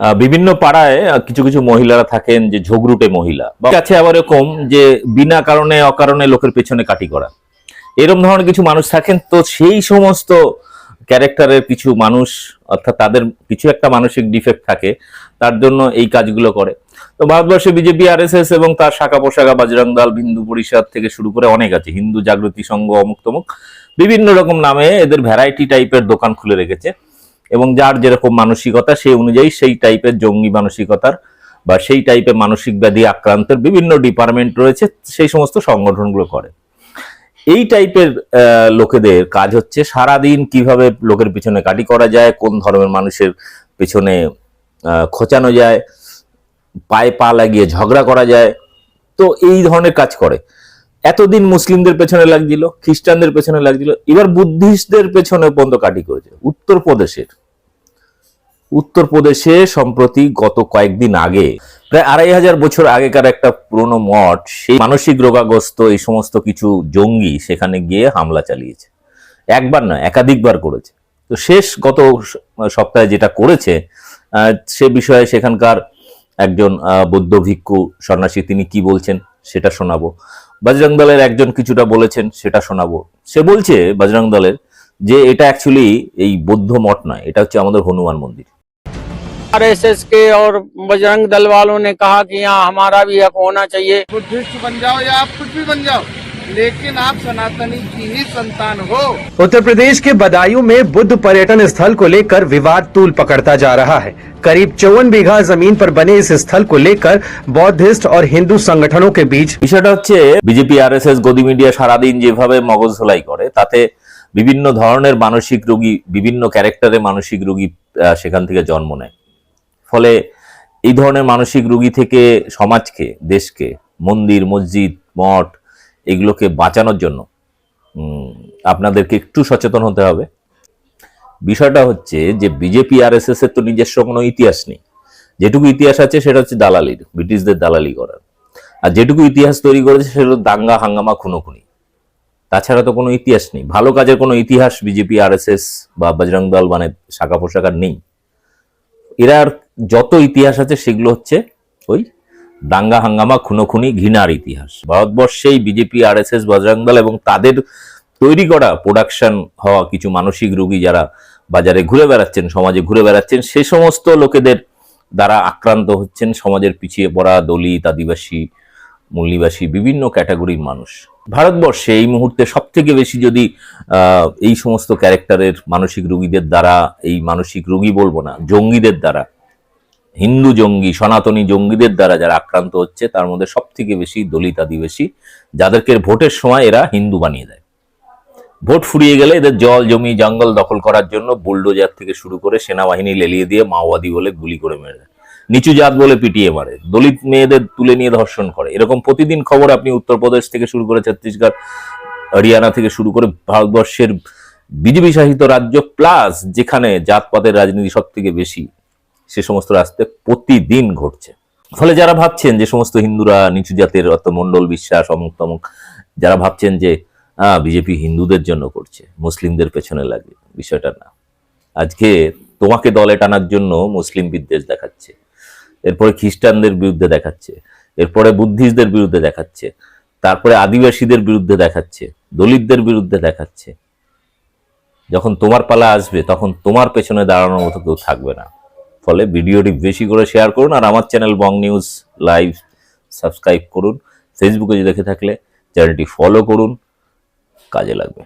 বিভিন্ন পাড়ায় কিছু কিছু মহিলারা থাকেন যে ঝগড়ুটে মহিলা। কাছে আবার এরকম যে বিনা কারণে, অকারণে লোকের পেছনে কাটি করা। এরকম ধরনের কিছু মানুষ থাকেন। তো সেই সমস্ত ক্যারেক্টারের কিছু মানুষ, অর্থাৎ তাদের কিছু একটা মানসিক ডিফেক্ট থাকে, তার জন্য এই কাজগুলো করে। তো ভারতবর্ষে বিজেপি, আরএসএস এবং তার শাখা পোশাখা, বাজরং দল হিন্দু পরিষদ থেকে শুরু করে অনেক আছে। হিন্দু জাগৃতি সংঘ, অমুক তমুক, বিভিন্ন রকম নামে এদের ভ্যারাইটি টাইপের দোকান খুলে রেখেছে। এবং যার যেরকম মানসিকতা, সেই অনুযায়ী সেই টাইপের জঙ্গি মানসিকতার বা সেই টাইপের মানসিক ব্যাধি আক্রান্তের বিভিন্ন ডিপার্টমেন্ট রয়েছে, সেই সমস্ত সংগঠনগুলো করে। এই টাইপের লোকেদের কাজ হচ্ছে সারাদিন কীভাবে লোকের পিছনে কাটি করা যায়, কোন ধর্মের মানুষের পিছনে খোঁচানো যায়, পায়ে পা লাগিয়ে ঝগড়া করা যায়, তো এই ধরনের কাজ করে। এতদিন মুসলিমদের পেছনে লাগছিল, খ্রিস্টানদের পেছনে লাগছিল, এবার বুদ্ধিস্টদের পেছনে পর্যন্ত কাটি করেছে। উত্তরপ্রদেশের, উত্তরপ্রদেশে সম্প্রতি গত কয়েকদিন আগে, প্রায় আড়াই হাজার বছর আগেকার একটা পুরনো মঠ, সেই মানসিক রোগাগ্রস্ত এই সমস্ত কিছু জঙ্গি সেখানে গিয়ে হামলা চালিয়েছে। একবার না একাধিকবার করেছে। তো শেষ গত সপ্তাহে যেটা করেছে সে বিষয়ে সেখানকার একজন আহ, বৌদ্ধ ভিক্ষু সন্ন্যাসী তিনি কি বলছেন সেটা শোনাবো বজরং দলের একজন কিছুটা বলেছেন সেটা শোনাবো সে বলছে বজরং দলের যে এটা অ্যাকচুয়ালি এই বৌদ্ধ মঠ নয় এটা হচ্ছে আমাদের হনুমান মন্দির आरएसएस के और बजरंग दल वालों ने कहा कि यहाँ हमारा भी हक होना चाहिए बुद्धिस्ट बन जाओ या आप कुछ भी बन जाओ लेकिन आप सनातनी की ही संतान हो उत्तर प्रदेश के बदायूं में बुद्ध पर्यटन स्थल को लेकर विवाद तूल पकड़ता जा रहा है करीब चौवन बीघा जमीन पर बने इस स्थल को लेकर बौद्धिस्ट और हिंदू संगठनों के बीच বিষয়টা হচ্ছে BJP R S S godi media সারাদিন যেভাবে মগজ ধোলাই করে তাতে বিভিন্ন ধরনের মানসিক রোগী বিভিন্ন ক্যারেক্টারে মানসিক রোগী আহ, সেখান থেকে জন্ম নেয় ফলে এই ধরনের মানসিক রোগী থেকে সমাজকে দেশকে মন্দির মসজিদ মঠ এগুলোকে বাঁচানোর জন্য। আপনাদেরকে একটু সচেতন হতে হবে। বিষয়টা হচ্ছে যে বিজেপি আর এস এস এর তো নিজস্ব কোনো ইতিহাস নেই। যেটুকু ইতিহাস আছে সেটা হচ্ছে দালালির, ব্রিটিশদের দালালি করার। আর যেটুকু ইতিহাস তৈরি করেছে সেটা হলো দাঙ্গা, হাঙ্গামা, খুনোখুনি। তাছাড়া তো কোনো ইতিহাস নেই। ভালো কাজের কোনো ইতিহাস বিজেপি আরএসএস বা বজরং দল মানে শাখা পোশাকার নেই। এরা আর যত ইতিহাস আছে সেগুলো হচ্ছে ওই দাঙ্গা হাঙ্গামা, খুনোখুনি, ঘৃণার ইতিহাস। ভারতবর্ষেই বিজেপি আরএসএস বজরং দল এবং তাদের তৈরি করা প্রোডাকশন হওয়া কিছু মানসিক রোগী যারা বাজারে ঘুরে বেড়াচ্ছেন, সমাজে ঘুরে বেড়াচ্ছেন, সে সমস্ত লোকেদের দ্বারা আক্রান্ত হচ্ছেন সমাজের পিছিয়ে পড়া দলিত, আদিবাসী মূল্যবাসী বিভিন্ন ক্যাটাগরির মানুষ। ভারতবর্ষে এই মুহূর্তে সব থেকে বেশি যদি এই সমস্ত ক্যারেক্টারের মানসিক রোগীদের দ্বারা, এই মানসিক রোগী বলব না, জঙ্গিদের দ্বারা হিন্দু জঙ্গি, সনাতনী জঙ্গিদের দ্বারা যারা আক্রান্ত হচ্ছে, তার মধ্যে সব থেকে বেশি দলিত আদিবাসী, যাদেরকে ভোটের সময় এরা হিন্দু বানিয়ে দেয়। ভোট ফুরিয়ে গেলে এদের জল, জমি, জঙ্গল দখল করার জন্য বুলডোজার থেকে শুরু করে সেনাবাহিনী লেলিয়ে দিয়ে মাওবাদী বলে গুলি করে মেরে দেয়। নিচু জাত বলে পিটিয়ে মারে। দলিত মেয়েদের তুলে নিয়ে ধর্ষণ করে। এরকম প্রতিদিন খবর আপনি উত্তরপ্রদেশ থেকে শুরু করে ছত্তিশগড়, হরিয়ানা থেকে শুরু করে ভারতবর্ষের বিজেপি শাসিত রাজ্য প্লাস যেখানে জাতপাতের রাজনীতি সব থেকে বেশি সে সমস্ত রাস্তায় প্রতিদিন ঘটছে। ফলে যারা ভাবছেন যে সমস্ত হিন্দুরা, নিচু জাতের অর্থ মন্ডল বিশ্বাস, অমুক তমুক, যারা ভাবছেন যে বিজেপি হিন্দুদের জন্য করছে, মুসলিমদের পেছনে লাগে, বিষয়টা না। আজকে তোমাকে দলে টানার জন্য মুসলিম বিদ্বেষ দেখাচ্ছে, এরপরে খ্রিস্টানদের বিরুদ্ধে দেখাচ্ছে, এরপরে বুদ্ধিস্টদের বিরুদ্ধে দেখাচ্ছে, তারপরে আদিবাসীদের বিরুদ্ধে দেখাচ্ছে, দলিতদের বিরুদ্ধে দেখাচ্ছে। যখন তোমার পালা আসবে, তখন তোমার পেছনে দাঁড়ানোর মতো কেউ থাকবে না। ফলে ভিডিওটি বেশি করে শেয়ার করুন আর আমার channel Bong news live subscribe করুন। ফেসবুকে দেখে থাকলে চ্যানেলটি ফলো করুন। কাজে লাগবে।